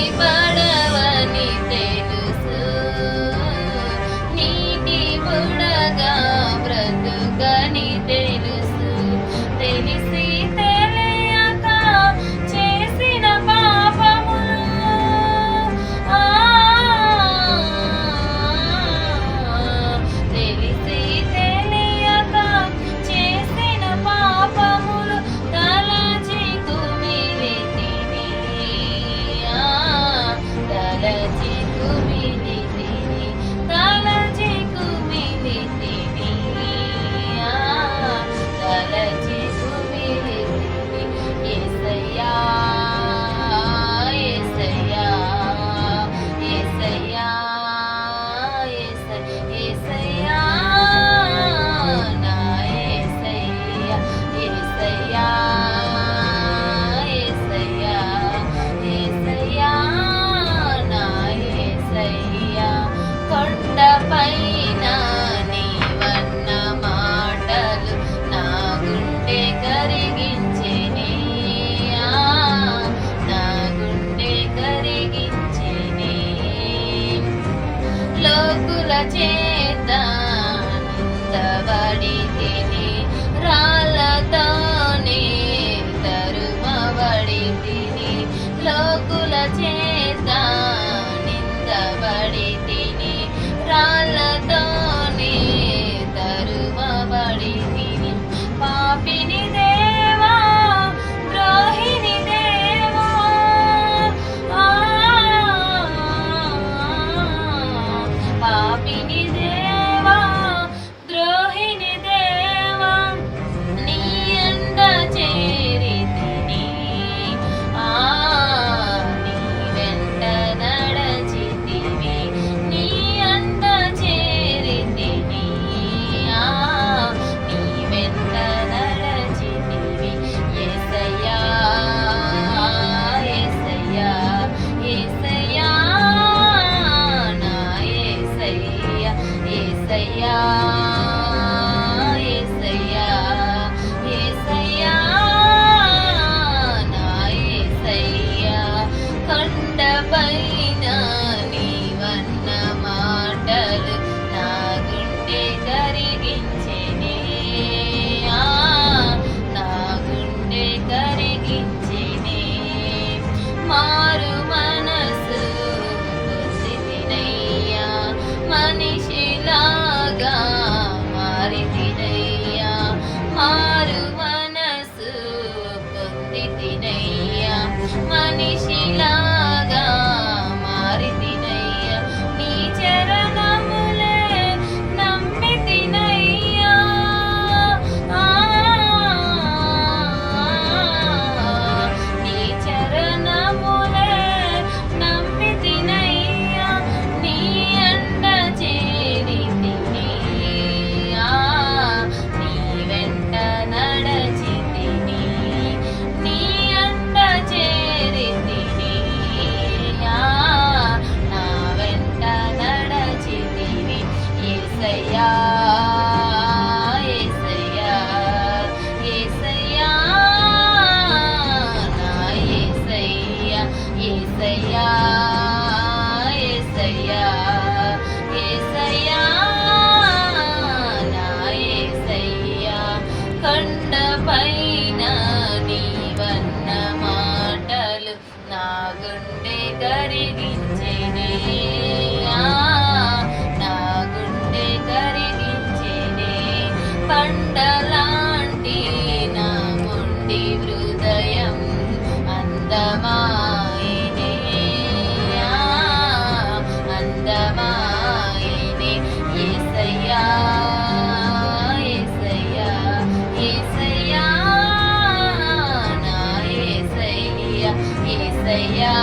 paper. త్రోకుల చేత తబడి తిని రాళ్ళతోనే తరుమబడి తిని లోకుల చేత ఏసయ్యా